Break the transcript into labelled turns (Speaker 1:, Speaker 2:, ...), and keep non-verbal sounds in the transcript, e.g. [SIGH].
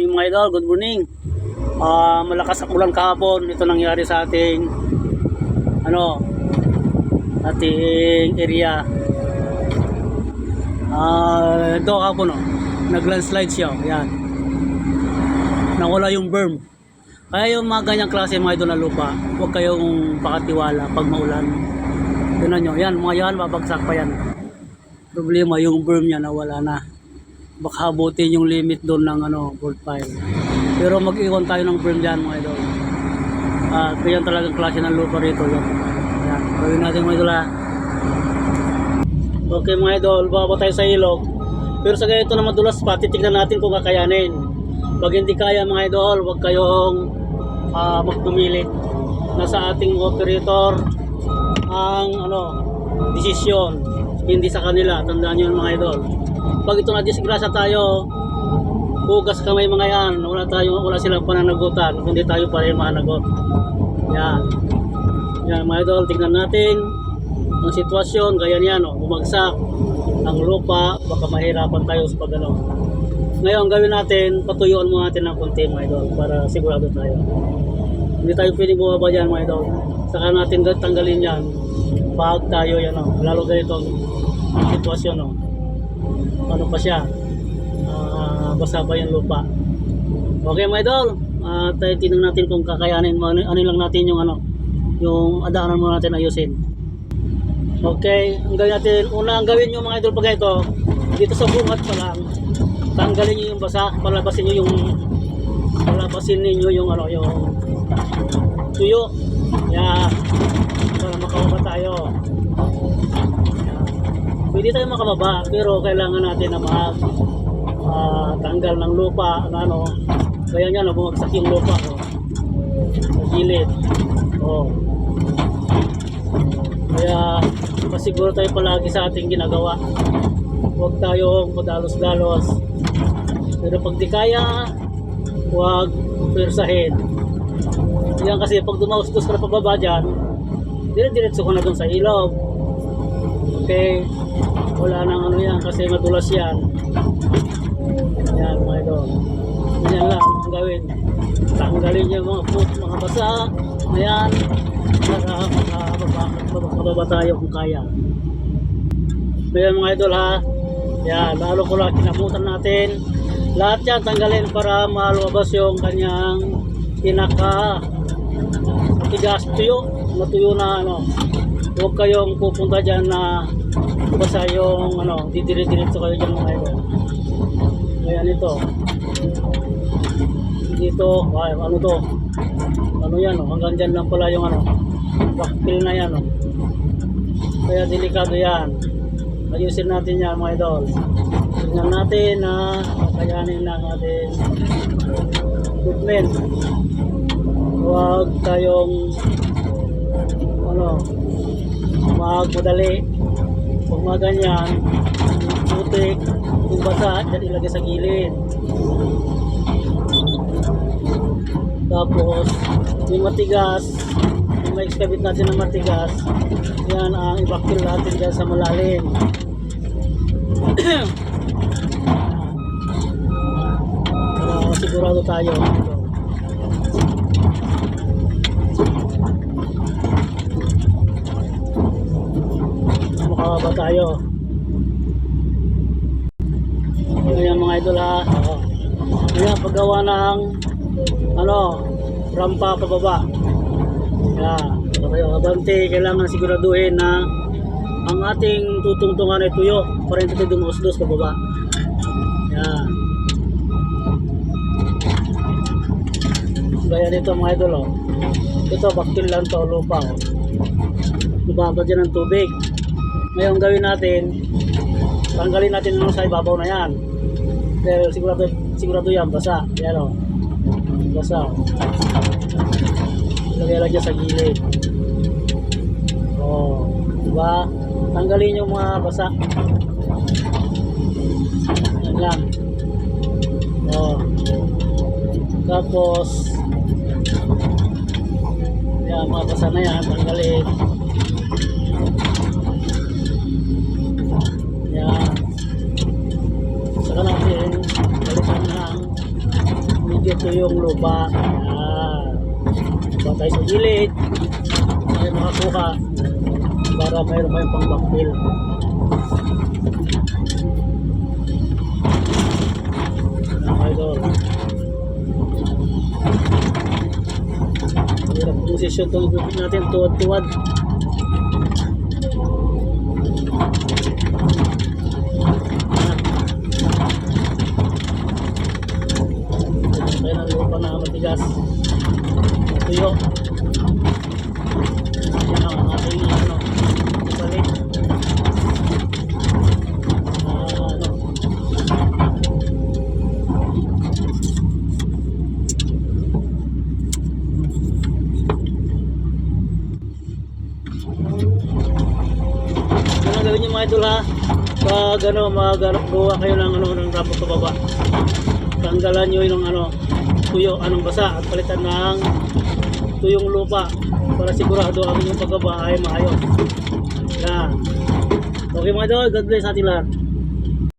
Speaker 1: morning mga idol, good morning. Ah, malakas ang ulan kahapon. Ito nangyari sa ating ano ating area. Ah, ito kahapon oh. Nag-landslide siya, oh. yan. Nawala yung berm. Kaya yung mga ganyang klase mga idol na lupa, huwag kayong pakatiwala pag maulan. Tignan nyo, yan, mga yan, babagsak pa yan. Problema, yung berm niya nawala na baka abutin yung limit doon ng ano, gold pile. Pero mag-iwan tayo ng berm dyan mga idol. Ah, uh, yan talagang klase ng lupa rito. Yan. Yan. Gawin natin mga idol ha. Okay mga idol, baba tayo sa ilog. Pero sa ganito na madulas pa, titignan natin kung kakayanin. Pag hindi kaya mga idol, huwag kayong uh, magpumilit. Nasa ating operator ang ano, desisyon. Hindi sa kanila. Tandaan nyo mga idol pag ito na disgrasya tayo hugas kamay mga yan. Wala tayo wala silang pananagutan. Kundi tayo pa rin managot. Yan. Yan mga idol tingnan natin ang sitwasyon. Gaya niyan oh, bumagsak ang lupa. Baka mahirapan tayo sa pag ano ngayon gawin natin patuyuan mo natin ng konti mga idol para sigurado tayo. Hindi tayo pwedeng bumaba dyan mga idol. Saka natin tanggalin yan. Pag tayo yan oh, lalo ganito ang sitwasyon oh ano pa siya? Uh, basa pa yung lupa. Okay mga idol. Uh, tayo tinang natin kung kakayanin mo. Ano, ano lang natin yung ano yung adaanan mo natin ayusin. Okay ang gawin natin una ang gawin nyo mga idol pag ito dito sa bungat pa lang tanggalin nyo yung basa palabasin nyo yung palabasin ninyo yung ano yung tuyo. Yeah. Para makawaba tayo pwede tayo makababa pero kailangan natin na mag uh, tanggal ng lupa ano, ano. Kaya nga na bumagsak yung lupa oh. sa gilid. Oh. kaya pasiguro tayo palagi sa ating ginagawa. Huwag tayong madalos-dalos. Pero pag di kaya huwag persahin. Yan kasi pag dumaustos ka na pababa dyan dire-diretso ka na dun sa ilog okay wala nang ano yan kasi madulas yan. Yan mga ito yan lang ang gawin. Tanggalin yung mga foot mga basa. Ayan. Makababa tayo kung kaya. Kaya mga idol ha. Yan lalo ko lang kinamutan natin. Lahat yan tanggalin para malabas yung kanyang pinaka tigas tuyo matuyo na ano. Huwag kayong pupunta dyan na basta yung ano didire-diretso kayo dyan mga idol kaya nito dito ay, ano to? Ano yan oh, hanggang dyan lang pala yung ano backfill na yan oh. kaya delikado yan. Ayusin natin yan mga idol. Tingnan natin na kayanin lang natin. Equipment. Huwag tayong ano magmadali pag mga ganyan putik yung basa dyan ilagay sa gilid. Tapos yung matigas yung ma-excavate natin ng matigas yan ang ibakil natin dyan sa malalim. [CLEARS THROAT] Para sigurado tayo makababa tayo. Ngayon mga idol ha? Oh. ngayon paggawa ng ano rampa pababa. Yan okay, abante kailangan siguraduhin na ang ating tutungtungan ay tuyo. Para hindi tayo dumusdos pababa. Yan gaya nito mga idol oh. ito baktil lang to lupa oh. Ibabad yan ng tubig ngayon gawin natin tanggalin natin yung sa ibabaw na yan. Pero sigurado sigurado yan basa. Yan o basa. Lagay lang dyan sa gilid. O diba? Tanggalin yung mga basa. Yan lang. O tapos yan mga basa na yan. Tanggalin Medyo tuyong lupa. Yan. Ba tayo sa gilid. Ayan makakuha para mayroon kayong pang backfill. Yan mga idol. Hirap itong equipment natin, tuwad-tuwad. Kaya ng lupa matigas. Tuyo. Yan ang ating ano, balik. Ano. Ano niyo mga idol ha? Pag ano, mag ano, gawa kayo ng ano, ng rapot sa baba. Tanggalan niyo yung ano, tuyo, anong basa at palitan ng tuyong lupa para sigurado ang inyong pagbaba ay maayos. Yan. Okay mga idol, God bless ating lahat.